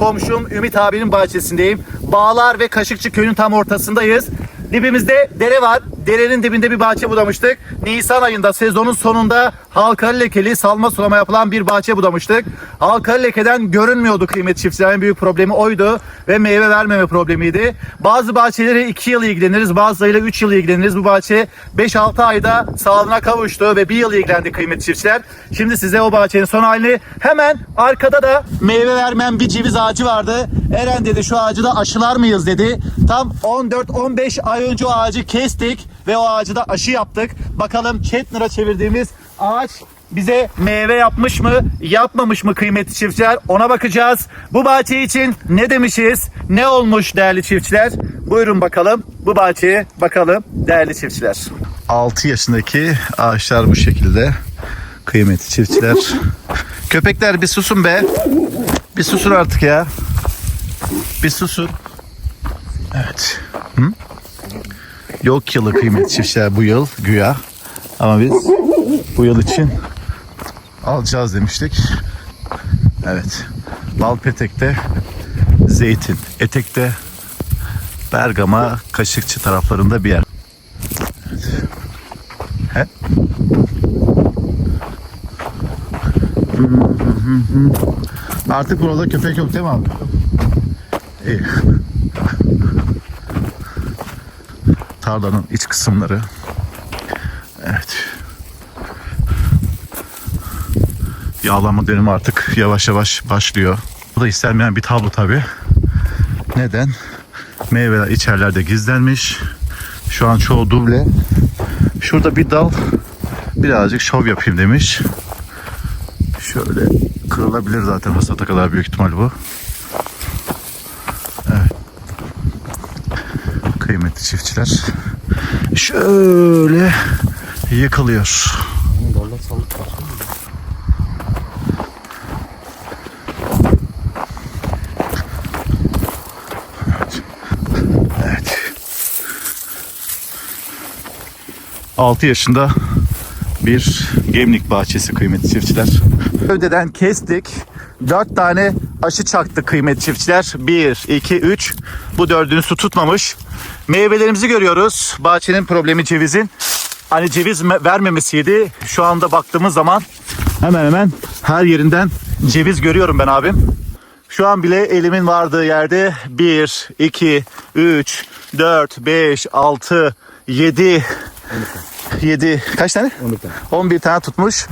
Komşum Ümit abinin bahçesindeyim. Bağlar ve Kaşıkçı köyünün tam ortasındayız. Dibimizde dere var. Derenin dibinde bir bahçe budamıştık. Nisan ayında sezonun sonunda halkalı lekeli salma sulama yapılan bir bahçe budamıştık. Halkalı lekeden görünmüyordu kıymet çiftçilerin büyük problemi oydu ve meyve vermeme problemiydi. Bazı bahçeleri 2 yıl ilgileniriz, bazılarıyla 3 yıl ilgileniriz. Bu bahçe 5-6 ayda sağlığına kavuştu ve 1 yıl ilgilendi kıymet çiftçiler. Şimdi size o bahçenin son halini hemen arkada da meyve vermeyen bir ceviz ağacı vardı. Eren dedi şu ağacı da aşılar mıyız dedi. Tam 14-15 ay önce o ağacı kestik ve o ağacı da aşı yaptık. Bakalım Chetner'a çevirdiğimiz ağaç bize meyve yapmış mı, yapmamış mı kıymetli çiftçiler? Ona bakacağız. Bu bahçe için ne demişiz? Ne olmuş değerli çiftçiler? Buyurun bakalım. Bu bahçeye bakalım değerli çiftçiler. 6 yaşındaki ağaçlar bu şekilde. Kıymetli çiftçiler. Köpekler bir susun be. Bir susun artık ya. Bir susun. Evet. Hı? Yok yılı kıymetli çiftçiler bu yıl güya. Ama biz bu yıl için alacağız demiştik. Evet. Balpetek'te zeytin, etekte Bergama, Kaşıkçı taraflarında bir yer. Evet. Artık burada köpek yok değil mi abi? İyi. Tarlanın iç kısımları. Evet. Yağlama dönemi artık yavaş yavaş başlıyor. Bu da istenmeyen bir tablo tabi. Neden? Meyveler içerlerde gizlenmiş. Şu an çoğu duble. Şurada bir dal birazcık şov yapayım demiş. Şöyle kırılabilir zaten hasata kadar büyük ihtimal bu. Kıymetli çiftçiler. Şöyle yıkılıyor. Evet. 6 yaşında bir gemlik bahçesi kıymetli çiftçiler. Övdeden kestik. 4 tane aşı çaktık kıymetli çiftçiler. 1, 2, 3. Bu dördünü su tutmamış. Meyvelerimizi görüyoruz. Bahçenin problemi cevizin. Hani ceviz me- vermemesiydi. Şu anda baktığımız zaman hemen hemen her yerinden ceviz görüyorum ben abim. Şu an bile elimin vardığı yerde 1, 2, 3, 4, 5, 6, 7, 7 kaç tane? 11 tane. 11 tane tutmuş.